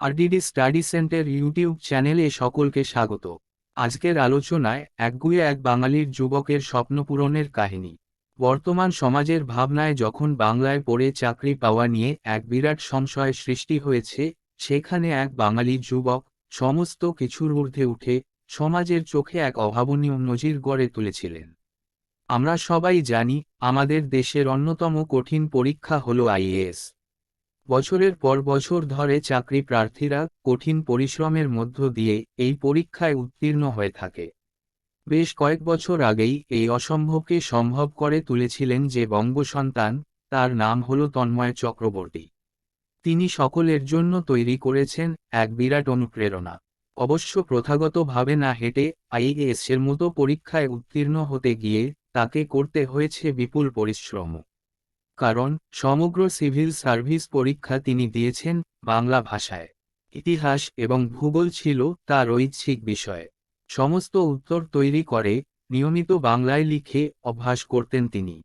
RDD study centre YouTube চ্যানেলে সকলকে স্বাগত। আজকের আলোচনায় একগুয়ে এক বাঙালির যুবকের স্বপ্ন পূরণের কাহিনী। বর্তমান সমাজের ভাবনায় যখন বাংলায় পড়ে চাকরি পাওয়া নিয়ে এক বিরাট সংশয় সৃষ্টি হয়েছে, সেখানে এক বাঙালি যুবক সমস্ত কিছুর ঊর্ধ্বে উঠে সমাজের চোখে এক অভাবনীয় নজির গড়ে তুলেছিলেন। আমরা সবাই জানি, আমাদের দেশের অন্যতম কঠিন পরীক্ষা হল আইএএস। বছরের পর বছর ধরে চাকরি প্রার্থীরা কঠিন পরিশ্রমের মধ্য দিয়ে এই পরীক্ষায় উত্তীর্ণ হয়ে থাকে। বেশ কয়েক বছর আগেই এই অসম্ভবকে সম্ভব করে তুলেছিলেন যে বঙ্গসন্তান, তার নাম হল তন্ময় চক্রবর্তী। তিনি সকলের জন্য তৈরি করেছেন এক বিরাট অনুপ্রেরণা। অবশ্য প্রথাগতভাবে না হেঁটে আইএএস এর মতো পরীক্ষায় উত্তীর্ণ হতে গিয়ে তাকে করতে হয়েছে বিপুল পরিশ্রম। কারণ সমগ্র সিভিল সার্ভিস পরীক্ষা তিনি দিয়েছেন বাংলা ভাষায়। ইতিহাস এবং ভূগোল ছিল তার ঐচ্ছিক বিষয়। সমস্ত উত্তর তৈরি করে নিয়মিত বাংলায় লিখে অভ্যাস করতেন তিনি।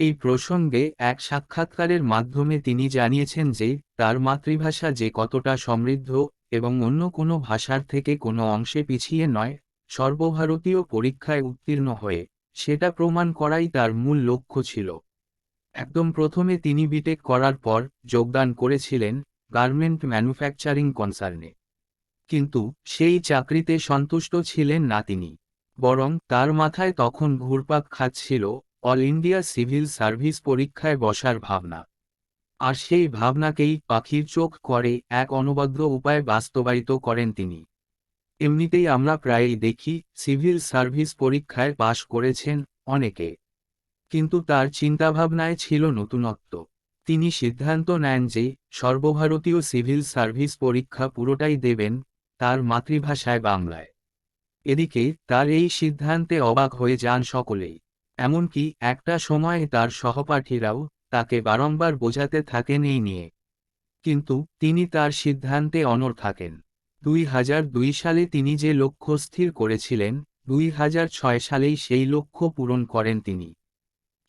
এই প্রসঙ্গে এক সাক্ষাৎকারের মাধ্যমে তিনি জানিয়েছেন যে তার মাতৃভাষা যে কতটা সমৃদ্ধ এবং অন্য কোনো ভাষার থেকে কোনো অংশে পিছিয়ে নয়, সর্বভারতীয় পরীক্ষায় উত্তীর্ণ হয়ে সেটা প্রমাণ করাই তার মূল লক্ষ্য ছিল। একদম প্রথমে তিনি বিটেক করার পর যোগদান করেছিলেন গার্মেন্ট ম্যানুফ্যাকচারিং কনসার্নে। কিন্তু সেই চাকরিতে সন্তুষ্ট ছিলেন না তিনি, বরং তার মাথায় তখন ঘুরপাক খাচ্ছিল অল ইন্ডিয়া সিভিল সার্ভিস পরীক্ষায় বসার ভাবনা। আর সেই ভাবনাকেই পাখির চোখ করে এক অনবদ্য উপায়ে বাস্তবায়িত করেন তিনি। এমনিতেই আমরা প্রায়ই দেখি, সিভিল সার্ভিস পরীক্ষায় পাশ করেছেন অনেকে। কিন্তু তার চিন্তাভাবনায় ছিল নতুনত্ব। তিনি সিদ্ধান্ত নেন যে, সর্বভারতীয় সিভিল সার্ভিস পরীক্ষা পুরোটাই দেবেন, তার মাতৃভাষায় বাংলায়। এদিকে, তার এই সিদ্ধান্তে অবাক হয়ে যান সকলেই। এমনকি, একটা সময়ে তার সহপাঠীরাও তাকে বারংবার বোঝাতে থাকেন এই নিয়ে। কিন্তু, তিনি তার সিদ্ধান্তে অনড় থাকেন। দুই হাজার দুই সালে তিনি যে লক্ষ্য স্থির করেছিলেন, দুই হাজার ছয় সালেই সেই লক্ষ্য পূরণ করেন তিনি।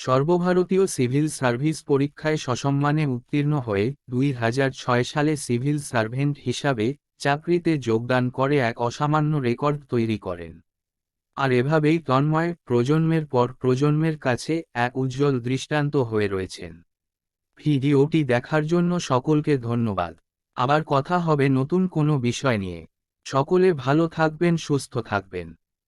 সর্বভারতীয় সিভিল সার্ভিস পরীক্ষায় সসম্মানে উত্তীর্ণ হয়ে দুই হাজার ছয় সালে সিভিল সার্ভেন্ট হিসাবে চাকরিতে যোগদান করে এক অসামান্য রেকর্ড তৈরি করেন। আর এভাবেই তন্ময় প্রজন্মের পর প্রজন্মের কাছে এক উজ্জ্বল দৃষ্টান্ত হয়ে রয়েছেন। ভিডিওটি দেখার জন্য সকলকে ধন্যবাদ। আবার কথা হবে নতুন কোনো বিষয় নিয়ে। সকলে ভালো থাকবেন, সুস্থ থাকবেন।